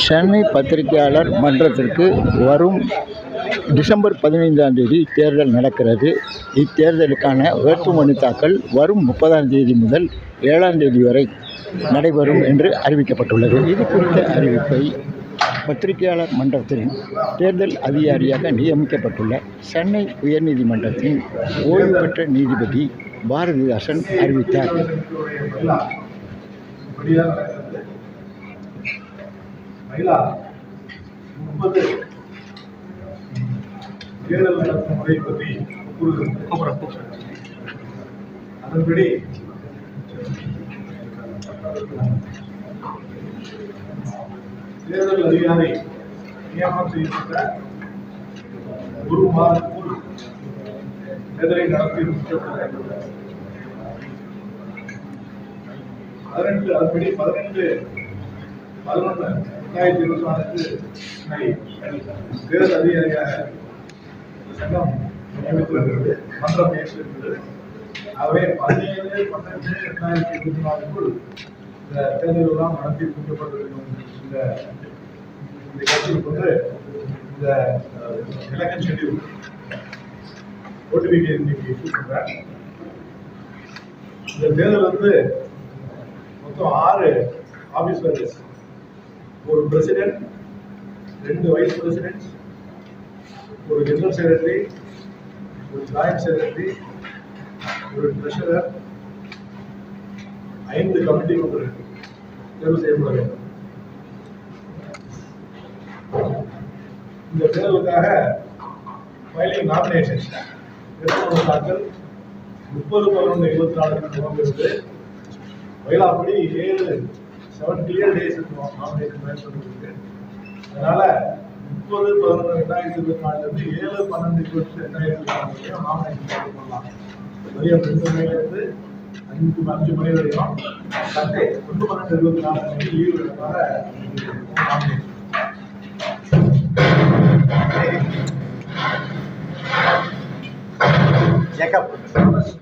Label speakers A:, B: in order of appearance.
A: சென்னை பத்திரிகையாளர் மன்றத்திற்கு வரும் டிசம்பர் பதினைந்தாம் தேதி தேர்தல் நடக்கிறது. இத்தேர்தலுக்கான வேட்புமனு தாக்கல் வரும் முப்பதாம் தேதி முதல் ஏழாம் தேதி வரை நடைபெறும் என்று அறிவிக்கப்பட்டுள்ளது. இது குறித்த அறிவிப்பை பத்திரிகையாளர் மன்றத்தின் தேர்தல் அதிகாரியாக நியமிக்கப்பட்டுள்ள சென்னை உயர்நீதிமன்றத்தின் ஓய்வு பெற்ற நீதிபதி பாரதிதாசன் அறிவித்தார்.
B: மகிழா முப்பது. தேர்தல் நடத்தும் முறை பற்றி கூறுகிறது. அதன்படி தேர்தல் அதிகாரி நியமனம் செய்யப்பட்ட ஒரு மாதத்திற்குள் தேர்தலை நடத்தி முடிக்கப்பட்ட பதினெட்டு அதன்படி பதினெட்டு பதினொன்று ரெண்டாயிரத்தி இருபத்தி நாலுக்கு தேர்தல் அதிகாரியாக சங்கம் நியமித்து மன்றம் ஏற்றிருக்கிறது ஆகவே பதினேழு பன்னெண்டு ரெண்டாயிரத்தி இருபத்தி நாலுக்குள் இந்த தேர்தலெல்லாம் நடத்தி முடிக்கப்பட்டிருக்கும் இந்த இந்த கட்சிக்கு வந்து இந்த எலெக்ஷன் ஷெட்யூல் ஓட்டுவிக்கை இன்னைக்கு இஷ்யூ இந்த தேர்தல் வந்து மொத்தம் ஆறு ஆபீசர்ஸ் ஒரு பிரசிடென்ட் ரெண்டு வைஸ் பிரசிடென்ட் ஒரு ஜெனரல் செக்ரட்டரி ஒரு ஜாயிண்ட் செக்ரட்டரி ஒரு ட்ரெஷரர் ஐந்து கமிட்டி மெம்பர்கள் தேர்வு செய்யப்பட வேண்டும். இந்த தேர்வுக்காக ஃபைலிங் நாமினேஷன் வேட்புமனு தாக்கல் முப்பது பதினொன்று இருபத்தி நாலுக்கு துவங்குகிறது மயிலாப்படி ஏழு செவன் கிளியர் டேஸ் நாமினேஷன் மேற்கொண்டிருக்கு அதனால முப்பது பதினொன்று ரெண்டாயிரத்தி இருபத்தி நாலுல இருந்து ஏழு பன்னெண்டு இருபத்தி ரெண்டாயிரத்தி இருபத்தி நாலு நாமினேஷன் பண்ணலாம் மதியம் ரெண்டு மணில இருந்து அஞ்சு அஞ்சு மணி வரைக்கும் சண்டே ஒன்று பன்னெண்டு இருபத்தி நாலு மணிக்கு லீவ் இருக்கிறதால நாமினேஷன்
A: ஜேக்கப்